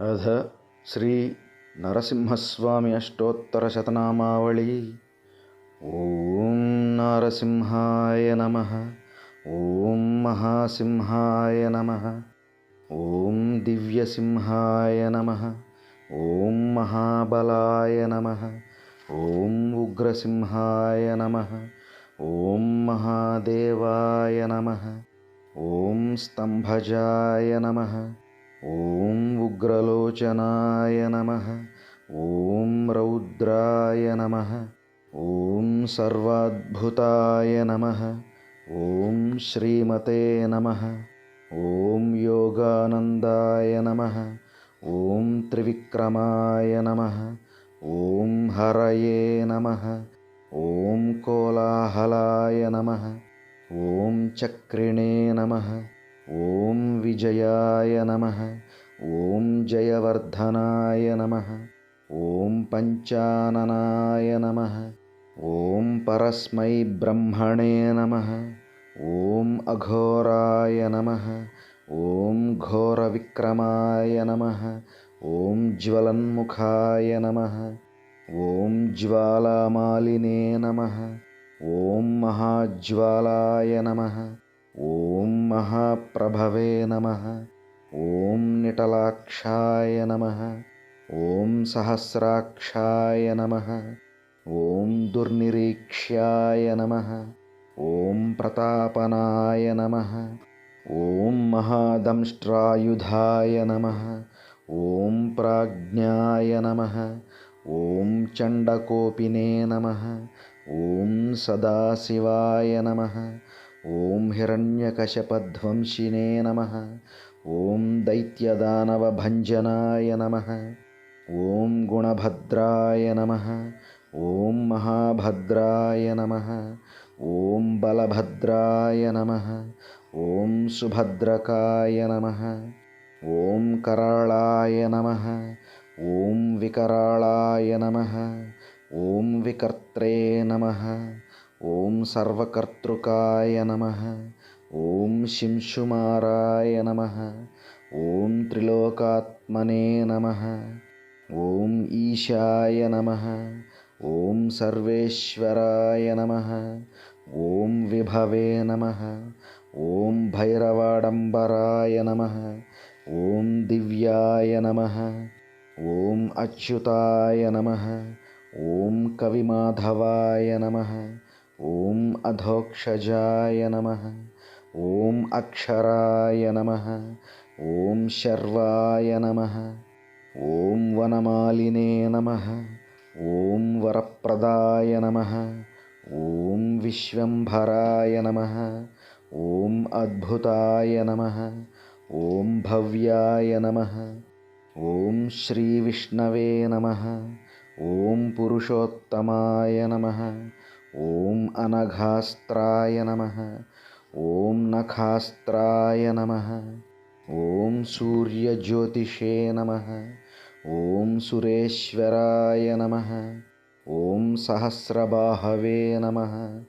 अध श्रीनरसिंहस्वामि अष्टोत्तरशतनामावळी। ॐ नारसिंहाय नमः। ॐ महासिंहाय नमः। ॐ दिव्यसिंहाय नमः। ॐ महाबलाय नमः। ॐ उग्रसिंहाय नमः। ॐ महादेवाय नमः। ॐ स्तम्भजाय नमः ॐ उग्रलोचनाय नमः ॐ रौद्राय नमः ॐ सर्वाद्भुताय नमः ॐ श्रीमते नमः ॐ योगानन्दाय नमः ॐ त्रिविक्रमाय नमः ॐ हरये नमः ॐ कोलाहलाय नमः ॐ चक्रिणे नमः ॐ विजयाय नमः। ॐ जयवर्धनाय नमः। ॐ पञ्चाननाय नमः। ॐ परस्मै ब्रह्मणे नमः। ॐ अघोराय नमः। ॐ घोरविक्रमाय नमः। ॐ ज्वलन्मुखाय नमः। ॐ ज्वालामालिने नमः। ॐ महाज्वालाय नमः ॐ महाप्रभवे नमः। ॐ निटलाक्षाय नमः। ॐ सहस्राक्षाय नमः। ॐ दुर्निरीक्ष्याय नमः। ॐ प्रतापनाय नमः। ॐ महादंष्ट्रायुधाय नमः। ॐ प्राज्ञाय नमः। ॐ चण्डकोपिने नमः। ॐ सदाशिवाय नमः ॐ हिरण्यकशपध्वंसिने नमः। ॐ दैत्यदानवभञ्जनाय नमः। ॐ गुणभद्राय नमः। ॐ महाभद्राय नमः। ॐ बलभद्राय नमः। ॐ सुभद्रकाय नमः। ॐ कराळाय नमः। ॐ विकराळाय नमः। ॐ विकर्त्रे नमः ॐ सर्वकर्तृकाय नमः। ॐ शिंशुमाराय नमः। ॐ त्रिलोकात्मने नमः। ॐ ईशाय नमः। ॐ सर्वेश्वराय नमः। ॐ विभवे नमः। ॐ भैरवाडम्बराय नमः। ॐ दिव्याय नमः। ॐ अच्युताय नमः। ॐ कविमाधवाय नमः ॐ अधोक्षजाय नमः। ॐ अक्षराय नमः। ॐ शर्वाय नमः। ॐ वनमालिने नमः। ॐ वरप्रदाय नमः। ॐ विश्वम्भराय नमः। ॐ अद्भुताय नमः। ॐ भव्याय नमः। ॐ श्रीविष्णवे नमः। ॐ पुरुषोत्तमाय नमः ॐ अनघास्त्राय नमः। ॐ नखास्त्राय नमः। ॐ सूर्यज्योतिषे नमः। ॐ सुरेश्वराय नमः। ॐ सहस्रबाहवे नमः।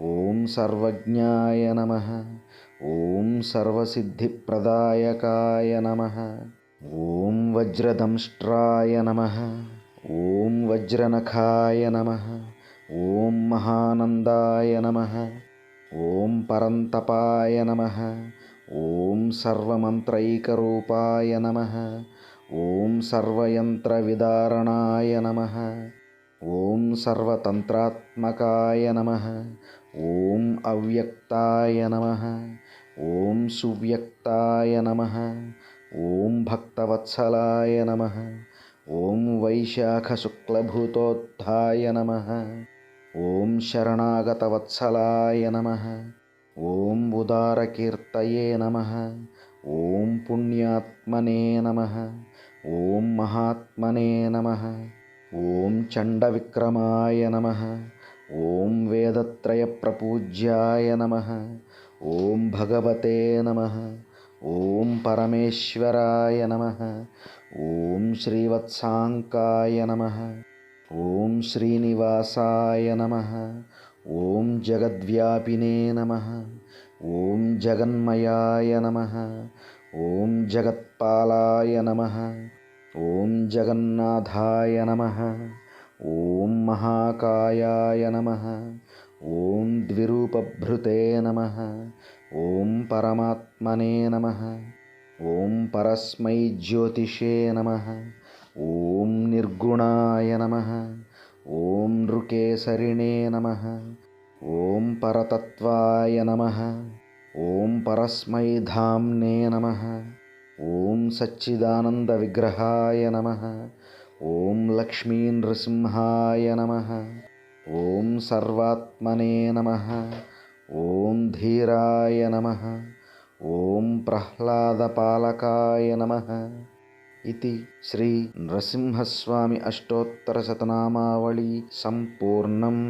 ॐ सर्वज्ञाय नमः। ॐ सर्वसिद्धिप्रदायकाय नमः। ॐ वज्रदंष्ट्राय नमः। ॐ वज्रनखाय नमः ॐ महानन्दाय नमः। ॐ परन्तपाय नमः। ॐ सर्वमन्त्रैकरूपाय नमः। ॐ सर्वयन्त्रविदारणाय नमः। ॐ सर्वतन्त्रात्मकाय नमः। ॐ अव्यक्ताय नमः। ॐ सुव्यक्ताय नमः। ॐ भक्तवत्सलाय नमः। ॐ वैशाखशुक्लभूतोत्थाय नमः ॐ शरणागतवत्सलाय नमः। ॐ उदारकीर्तये नमः। ॐ पुण्यात्मने नमः। ॐ महात्मने नमः। ॐ चण्डविक्रमाय नमः। ॐ वेदत्रयप्रपूज्याय नमः। ॐ भगवते नमः। ॐ परमेश्वराय नमः। ॐ श्रीवत्साङ्काय नमः ॐ श्रीनिवासाय नमः। ॐ जगद्व्यापिने नमः। ॐ जगन्मयाय नमः। ॐ जगत्पालाय नमः। ॐ जगन्नाथाय नमः। ॐ महाकायाय नमः। ॐ द्विरूपभृते नमः। ॐ परमात्मने नमः। ॐ परस्मै ज्योतिषे नमः। ॐ निर्गुणाय नमः। ॐ नृकेसरिणे नमः। ॐ परतत्त्वाय नमः। ॐ परस्मै धाम्ने नमः। ॐ सच्चिदानन्दविग्रहाय नमः। ॐ लक्ष्मीनृसिंहाय नमः। ॐ सर्वात्मने नमः। ॐ धीराय नमः। ॐ प्रह्लादपालकाय नमः इति श्रीनृसिंहस्वामि अष्टोत्तरशतनामावळी सम्पूर्णम्